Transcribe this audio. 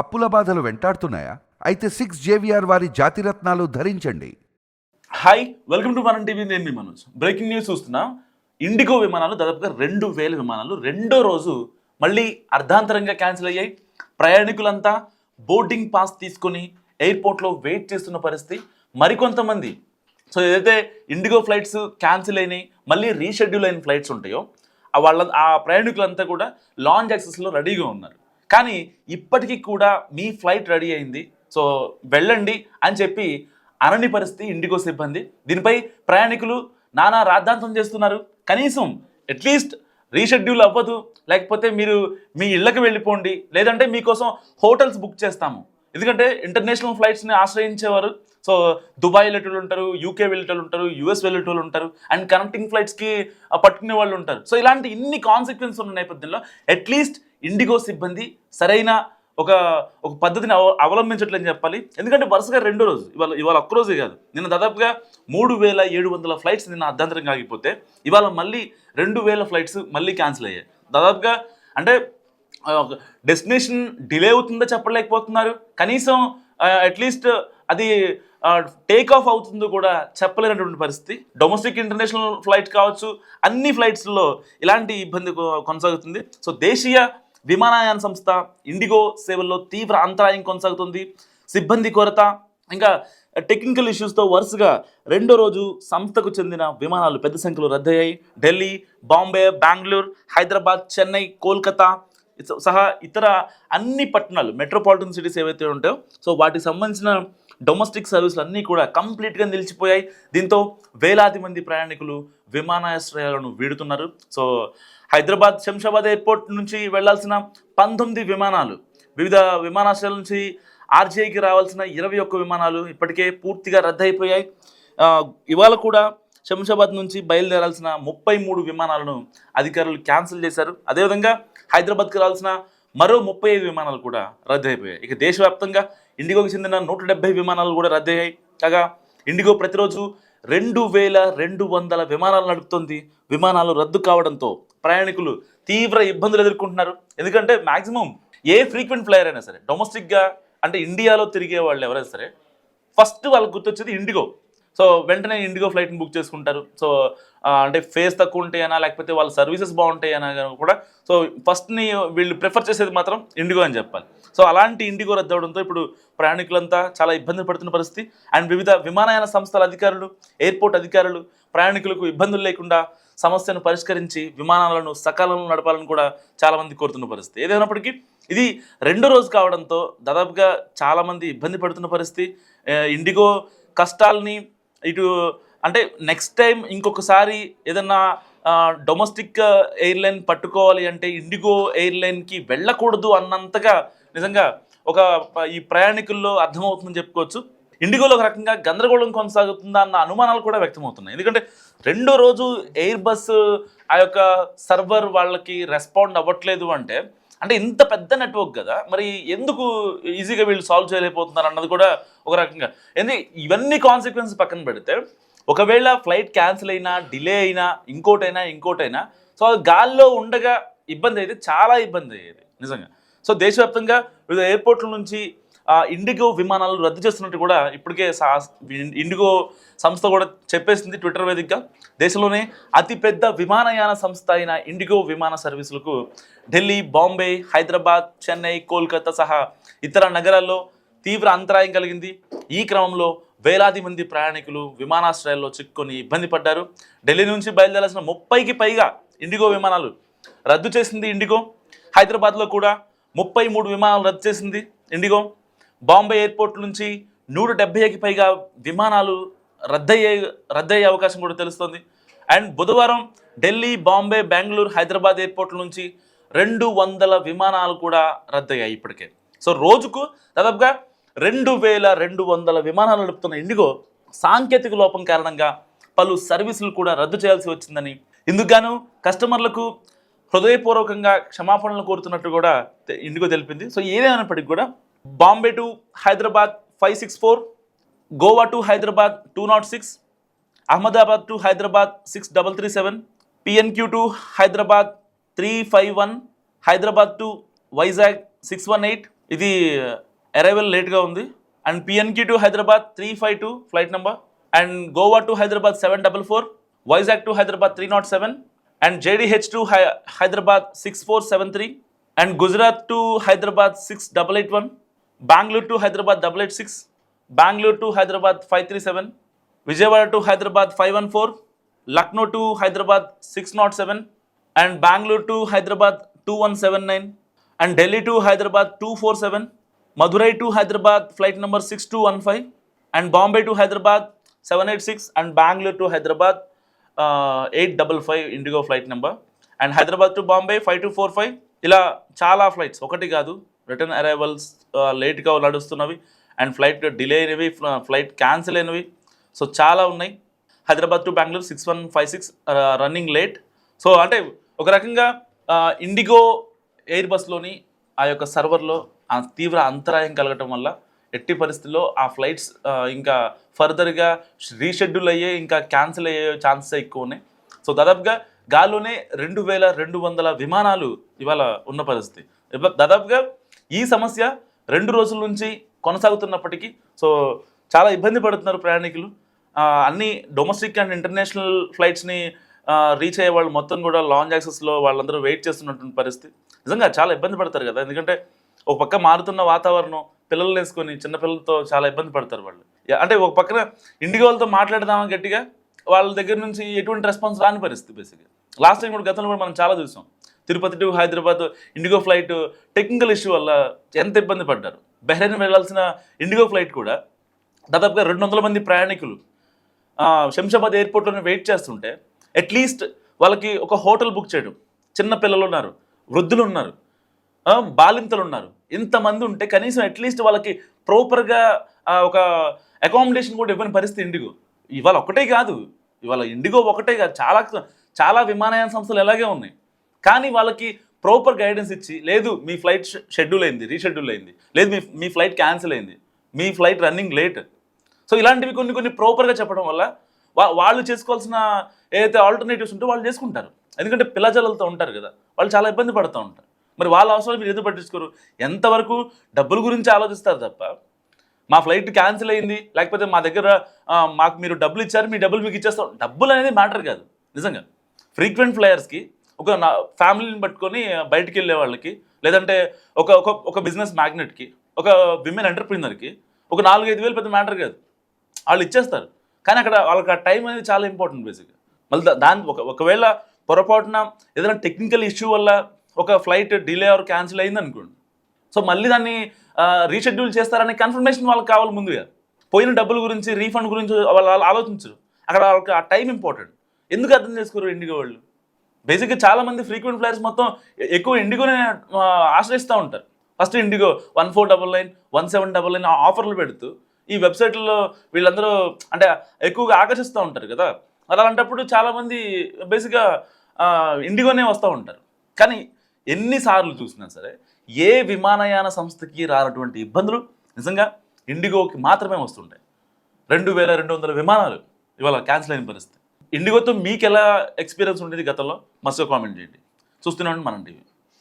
అప్పుల బాధలు వెంటాడుతున్నాయా? అయితే సిక్స్ జేవిఆర్ వారి జాతిరత్నాలు ధరించండి. Hi welcome to Manam TV నేను మీ మనోజ్. బ్రేకింగ్ న్యూస్ చూస్తున్నా. ఇండిగో విమానాలు దాదాపుగా రెండు వేల విమానాలు రెండో రోజు మళ్ళీ అర్ధాంతరంగా క్యాన్సిల్ అయ్యాయి. ప్రయాణికులంతా బోర్డింగ్ పాస్ తీసుకొని ఎయిర్పోర్ట్లో వెయిట్ చేస్తున్న పరిస్థితి మరికొంతమంది. సో ఏదైతే ఇండిగో ఫ్లైట్స్ క్యాన్సిల్ అయినాయి మళ్ళీ రీషెడ్యూల్ అయిన ఫ్లైట్స్ ఉంటాయో వాళ్ళ ఆ ప్రయాణికులంతా కూడా లాంగ్ యాక్సెస్లో రెడీగా ఉన్నారు. కానీ ఇప్పటికీ కూడా మీ ఫ్లైట్ రెడీ అయింది. సో వెళ్ళండి అని చెప్పి అనని పరిస్థితి ఇండిగో సిబ్బంది. దీనిపై ప్రయాణికులు నానా రాద్ధాంతం చేస్తున్నారు. కనీసం అట్లీస్ట్ రీషెడ్యూల్ అవ్వదు. లేకపోతే మీరు మీ ఇళ్ళకి వెళ్ళిపోండి. లేదంటే మీకోసం హోటల్స్ బుక్ చేస్తాము. ఎందుకంటే ఇంటర్నేషనల్ ఫ్లైట్స్ని ఆశ్రయించేవారు. సో దుబాయ్ వెళ్ళేటోళ్ళు ఉంటారు యూకే వెళ్ళేటోళ్ళు ఉంటారు యూఎస్ వెళ్ళేటోళ్ళు ఉంటారు. అండ్ కనెక్టింగ్ ఫ్లైట్స్కి పట్టుకునే వాళ్ళు ఉంటారు. సో ఇలాంటి ఇన్ని కాన్సిక్వెన్స్ ఉన్న నేపథ్యంలో అట్లీస్ట్ ఇండిగో సిబ్బంది సరైన ఒక ఒక పద్ధతిని అవ అవలంబించట్లేని చెప్పాలి. ఎందుకంటే వరుసగా రెండో రోజు ఇవాళ ఇవాళ ఒక్క రోజే కాదు. నిన్న దాదాపుగా మూడు వేల ఏడు వందల ఫ్లైట్స్ నిన్న అర్ధాంతరంగా ఆగిపోతే ఇవాళ మళ్ళీ రెండు వేల ఫ్లైట్స్ మళ్ళీ క్యాన్సిల్ అయ్యాయి. దాదాపుగా అంటే డెస్టినేషన్ డిలే అవుతుందో చెప్పలేకపోతున్నారు. కనీసం అట్లీస్ట్ అది టేక్ ఆఫ్ అవుతుందో కూడా చెప్పలేనటువంటి పరిస్థితి. డొమెస్టిక్ ఇంటర్నేషనల్ ఫ్లైట్ కావచ్చు అన్ని ఫ్లైట్స్లో ఇలాంటి ఇబ్బంది కొ- కొనసాగుతుంది. సో దేశీయ విమానయాన సంస్థ ఇండిగో సేవల్లో తీవ్ర అంతరాయం కొనసాగుతుంది. సిబ్బంది కొరత ఇంకా టెక్నికల్ ఇష్యూస్తో వరుసగా రెండో రోజు సంస్థకు చెందిన విమానాలు పెద్ద సంఖ్యలో రద్దయ్యాయి. ఢిల్లీ బాంబే బెంగళూరు హైదరాబాద్ చెన్నై కోల్కతా సహా ఇతర అన్ని పట్టణాలు మెట్రోపాలిటన్ సిటీస్ ఏవైతే ఉంటాయో సో వాటికి సంబంధించిన డొమెస్టిక్ సర్వీసులు అన్నీ కూడా కంప్లీట్గా నిలిచిపోయాయి. దీంతో వేలాది మంది ప్రయాణికులు విమానాశ్రయాలను వీడుతున్నారు. సో హైదరాబాద్ శంషాబాద్ ఎయిర్పోర్ట్ నుంచి వెళ్ళాల్సిన పంతొమ్మిది విమానాలు వివిధ విమానాశ్రయాల నుంచి ఆర్జీఐకి రావాల్సిన ఇరవై ఒక్క విమానాలు ఇప్పటికే పూర్తిగా రద్దయిపోయాయి. ఇవాళ కూడా శంషాబాద్ నుంచి బయలుదేరాల్సిన ముప్పై మూడు విమానాలను అధికారులు క్యాన్సిల్ చేశారు. అదేవిధంగా హైదరాబాద్కి రావాల్సిన మరో ముప్పై ఐదు విమానాలు కూడా రద్దయిపోయాయి. ఇక దేశవ్యాప్తంగా ఇండిగోకి చెందిన నూట డెబ్బై విమానాలు కూడా రద్దయ్యాయి కాగా ఇండిగో ప్రతిరోజు రెండు వేల రెండు వందల విమానాలు నడుపుతుంది. విమానాలు రద్దు కావడంతో ప్రయాణికులు తీవ్ర ఇబ్బందులు ఎదుర్కొంటున్నారు. ఎందుకంటే మాక్సిమం ఏ ఫ్రీక్వెంట్ ఫ్లైయర్ అయినా సరే డొమెస్టిక్గా అంటే ఇండియాలో తిరిగే వాళ్ళు ఎవరైనా సరే ఫస్ట్ వాళ్ళకి గుర్తొచ్చేది ఇండిగో. సో వెంటనే ఇండిగో ఫ్లైట్ని బుక్ చేసుకుంటారు. సో అంటే ఫేస్ తక్కువ ఉంటాయనా లేకపోతే వాళ్ళ సర్వీసెస్ బాగుంటాయనా కూడా సో ఫస్ట్ని వీళ్ళు ప్రిఫర్ చేసేది మాత్రం ఇండిగో అని చెప్పాలి. సో అలాంటి ఇండిగో రద్దవడంతో ఇప్పుడు ప్రయాణికులంతా చాలా ఇబ్బంది పడుతున్న పరిస్థితి. అండ్ వివిధ విమానయాన సంస్థల అధికారులు ఎయిర్పోర్ట్ అధికారులు ప్రయాణికులకు ఇబ్బందులు లేకుండా సమస్యను పరిష్కరించి విమానాలను సకాలంలో నడపాలని కూడా చాలామంది కోరుతున్న పరిస్థితి. ఏదైనప్పటికీ ఇది రెండో రోజు కావడంతో దాదాపుగా చాలామంది ఇబ్బంది పడుతున్న పరిస్థితి. ఇండిగో కష్టాలని ఇటు అంటే నెక్స్ట్ టైం ఇంకొకసారి ఏదన్నా డొమెస్టిక్ ఎయిర్లైన్ పట్టుకోవాలి అంటే ఇండిగో ఎయిర్లైన్కి వెళ్ళకూడదు అన్నంతగా నిజంగా ఒక ఈ ప్రయాణికుల్లో అర్థమవుతుందని చెప్పుకోవచ్చు. ఇండిగోలో ఒక రకంగా గందరగోళం కొనసాగుతుందా అన్న అనుమానాలు కూడా వ్యక్తమవుతున్నాయి. ఎందుకంటే రెండో రోజు ఎయిర్ బస్ ఆ యొక్క సర్వర్ వాళ్ళకి రెస్పాండ్ అవ్వట్లేదు అంటే అంటే ఇంత పెద్ద నెట్వర్క్ కదా మరి ఎందుకు ఈజీగా వీళ్ళు సాల్వ్ చేయలేకపోతున్నారు అన్నది కూడా ఒక రకంగా. ఎందుకంటే ఇవన్నీ కాన్సిక్వెన్స్ పక్కన పెడితే ఒకవేళ ఫ్లైట్ క్యాన్సిల్ అయినా డిలే అయినా ఇంకోటైనా ఇంకోటైనా సో అది గాల్లో ఉండగా ఇబ్బంది అయితే చాలా ఇబ్బంది అయ్యేది నిజంగా. సో దేశవ్యాప్తంగా వివిధ ఎయిర్పోర్ట్ల నుంచి ఇండిగో విమానాలు రద్దు చేస్తున్నట్టు కూడా ఇప్పటికే సా ఇండిగో సంస్థ కూడా చెప్పేసింది ట్విట్టర్ వేదికగా. దేశంలోనే అతిపెద్ద విమానయాన సంస్థ అయిన ఇండిగో విమాన సర్వీసులకు ఢిల్లీ బాంబే హైదరాబాద్ చెన్నై కోల్కతా సహా ఇతర నగరాల్లో తీవ్ర అంతరాయం కలిగింది. ఈ క్రమంలో వేలాది మంది ప్రయాణికులు విమానాశ్రయాల్లో చిక్కుకొని ఇబ్బంది పడ్డారు. ఢిల్లీ నుంచి బయలుదేరాల్సిన ముప్పైకి పైగా ఇండిగో విమానాలు రద్దు చేసింది ఇండిగో హైదరాబాద్లో కూడా ముప్పై మూడు విమానాలు రద్దు చేసింది ఇండిగో. బాంబే ఎయిర్పోర్ట్ నుంచి నూట డెబ్బైకి పైగా విమానాలు రద్దయ్యే రద్దయ్యే అవకాశం కూడా తెలుస్తుంది. అండ్ బుధవారం ఢిల్లీ బాంబే బెంగళూరు హైదరాబాద్ ఎయిర్పోర్ట్ల నుంచి రెండు వందల విమానాలు కూడా రద్దయ్యాయి ఇప్పటికే. సో రోజుకు దాదాపుగా రెండు వేల రెండు వందల విమానాలు నడుపుతున్న ఇండిగో సాంకేతిక లోపం కారణంగా పలు సర్వీసులు కూడా రద్దు చేయాల్సి వచ్చిందని. ఇందుకు కస్టమర్లకు హృదయపూర్వకంగా క్షమాపణలు కోరుతున్నట్టు కూడా ఇండిగో తెలిపింది. సో ఏదేమైనప్పటికీ కూడా Bombay to Hyderabad five six four Goa to Hyderabad two nought six Ahmedabad to Hyderabad six double three seven PNQ to Hyderabad three five one Hyderabad to Vizag six one eight. ఇది arrival లేట్గా ఉంది. And PNQ to Hyderabad three five two flight number. And Goa to Hyderabad seven double four Vizag to Hyderabad three nought seven and JDH2 Hyderabad 6473 and Gujarat to Hyderabad 6881, Bangalore to Hyderabad 886, Bangalore to Hyderabad 537, Vijayawada to Hyderabad 514, Lucknow to Hyderabad 607 and Bangalore to Hyderabad 2179 and Delhi to Hyderabad 247, Madurai to Hyderabad flight number 6215 and Bombay to Hyderabad 786 and Bangalore to Hyderabad eight double five IndiGo flight number. And Hyderabad to Bombay five two four five. ఇలా చాలా flights ఒకటి కాదు. Return arrivals లేట్గా నడుస్తున్నవి. And flight delay అయినవి flight cancel అయినవి. So చాలా ఉన్నాయి. Hyderabad to Bengaluru six one five six running late. So అంటే ఒక రకంగా ఇండిగో ఎయిర్ బస్లోని ఆ యొక్క సర్వర్లో తీవ్ర అంతరాయం కలగటం వల్ల ఎట్టి పరిస్థితుల్లో ఆ ఫ్లైట్స్ ఇంకా ఫర్దర్గా రీషెడ్యూల్ అయ్యే ఇంకా క్యాన్సిల్ అయ్యే ఛాన్సెస్ ఎక్కువ ఉన్నాయి. సో దాదాపుగా గాల్లోనే రెండు వేల రెండు వందల విమానాలు ఇవాళ ఉన్న పరిస్థితి. దాదాపుగా ఈ సమస్య రెండు రోజుల నుంచి కొనసాగుతున్నప్పటికీ సో చాలా ఇబ్బంది పడుతున్నారు ప్రయాణికులు. అన్ని డొమెస్టిక్ అండ్ ఇంటర్నేషనల్ ఫ్లైట్స్ని రీచ్ అయ్యే వాళ్ళు మొత్తం కూడా లాంగ్ యాక్సెస్లో వాళ్ళందరూ వెయిట్ చేస్తున్నటువంటి పరిస్థితి. నిజంగా చాలా ఇబ్బంది పడతారు కదా ఎందుకంటే ఒక పక్క మారుతున్న వాతావరణం పిల్లలు వేసుకొని చిన్నపిల్లలతో చాలా ఇబ్బంది పడతారు వాళ్ళు. అంటే ఒక పక్కన ఇండిగోలతో మాట్లాడదామని గట్టిగా వాళ్ళ దగ్గర నుంచి ఎటువంటి రెస్పాన్స్ రాని పరిస్థితి బేసిక్గా లాస్ట్ టైం కూడా గతంలో కూడా మనం చాలా చూసాం. Tirupati to Hyderabad IndiGo flight technical issue వల్ల ఎంత ఇబ్బంది పడ్డారు. బెహ్రెయిన్ వెళ్ళాల్సిన ఇండిగో ఫ్లైట్ కూడా దాదాపుగా రెండు వందల మంది ప్రయాణికులు శంషాబాద్ ఎయిర్పోర్ట్లోనే వెయిట్ చేస్తుంటే అట్లీస్ట్ వాళ్ళకి ఒక హోటల్ బుక్ చేయడం. చిన్న పిల్లలు ఉన్నారు వృద్ధులు ఉన్నారు. బాలింతలు ఉన్నారు ఇంతమంది ఉంటే కనీసం అట్లీస్ట్ వాళ్ళకి ప్రాపర్గా ఒక అకామిడేషన్ కూడా ఇవ్వని పరిస్థితి ఇండిగో. ఇవాళ ఒకటే కాదు. ఇవాళ ఇండిగో ఒకటే కాదు. చాలా చాలా విమానయాన సంస్థలు ఎలాగే ఉన్నాయి. కానీ వాళ్ళకి ప్రాపర్ గైడెన్స్ ఇచ్చి లేదు మీ ఫ్లైట్ షెడ్యూల్ అయింది రీషెడ్యూల్ అయింది. లేదు మీ మీ ఫ్లైట్ క్యాన్సిల్ అయింది. మీ ఫ్లైట్ రన్నింగ్ లేట్ సో ఇలాంటివి కొన్ని కొన్ని ప్రాపర్గా చెప్పడం వల్ల వా- వాళ్ళు చేసుకోవాల్సిన ఏదైతే ఆల్టర్నేటివ్స్ ఉంటే వాళ్ళు చేసుకుంటారు. ఎందుకంటే పిల్లజలతో ఉంటారు కదా. వాళ్ళు చాలా ఇబ్బంది పడుతూ ఉంటారు. మరి వాళ్ళ అవసరాలు మీరు ఎందుకు పట్టించుకోరు? ఎంతవరకు డబ్బుల గురించి ఆలోచిస్తారు తప్ప? మా ఫ్లైట్ క్యాన్సిల్ అయింది లేకపోతే మా దగ్గర మాకు మీరు డబ్బులు ఇచ్చారు మీ డబ్బులు మీకు ఇచ్చేస్తాం. డబ్బులు అనేది మ్యాటర్ కాదు నిజంగా. ఫ్రీక్వెంట్ ఫ్లయర్స్కి ఒక నా ఫ్యామిలీని పట్టుకొని బయటికి వెళ్ళే వాళ్ళకి లేదంటే ఒక ఒక ఒక బిజినెస్ మ్యాగ్నెట్కి ఒక విమెన్ ఎంటర్ప్రీనర్కి ఒక నాలుగైదు వేలు పెద్ద మ్యాటర్ కాదు. వాళ్ళు ఇచ్చేస్తారు. కానీ అక్కడ వాళ్ళకి ఆ టైం అనేది చాలా ఇంపార్టెంట్ బేసిక్గా. మళ్ళీ దాని ఒక ఒకవేళ పొరపాటున ఏదైనా టెక్నికల్ ఇష్యూ వల్ల ఒక ఫ్లైట్ డిలే ఆర్ క్యాన్సిల్ అయింది అనుకోండి. సో మళ్ళీ దాన్ని రీషెడ్యూల్ చేస్తారనే కన్ఫర్మేషన్ వాళ్ళకి కావాలి ముందుగా పోయిన డబ్బుల గురించి రీఫండ్ గురించి వాళ్ళు వాళ్ళు ఆలోచించరు. అక్కడ వాళ్ళకి ఆ టైం ఇంపార్టెంట్ ఎందుకు అర్థం చేసుకోరు ఇండిగో వాళ్ళు? బేసిక్గా చాలా మంది ఫ్రీక్వెంట్ ఫ్లైర్స్ మొత్తం ఎక్కువ ఇండిగోనే ఆశ్రయిస్తూ ఉంటారు. First IndiGo one four double nine one seven double nine ఆఫర్లు పెడుతూ ఈ వెబ్సైట్లలో వీళ్ళందరూ అంటే ఎక్కువగా ఆకర్షిస్తూ ఉంటారు కదా. అలాంటప్పుడు చాలామంది బేసిక్గా ఇండిగోనే వస్తూ ఉంటారు. కానీ ఎన్నిసార్లు చూసినా సరే ఏ విమానయాన సంస్థకి రానటువంటి ఇబ్బందులు నిజంగా ఇండిగోకి మాత్రమే వస్తుంటాయి. రెండు వేల రెండు వందల విమానాలు ఇవాళ క్యాన్సిల్ అయిన పరిస్థితి. ఇండిగోతో మీకు ఎలా ఎక్స్పీరియన్స్ ఉండేది గతంలో? మస్తు కామెంట్ చేయండి. చూస్తున్నాం మనం టీవీ.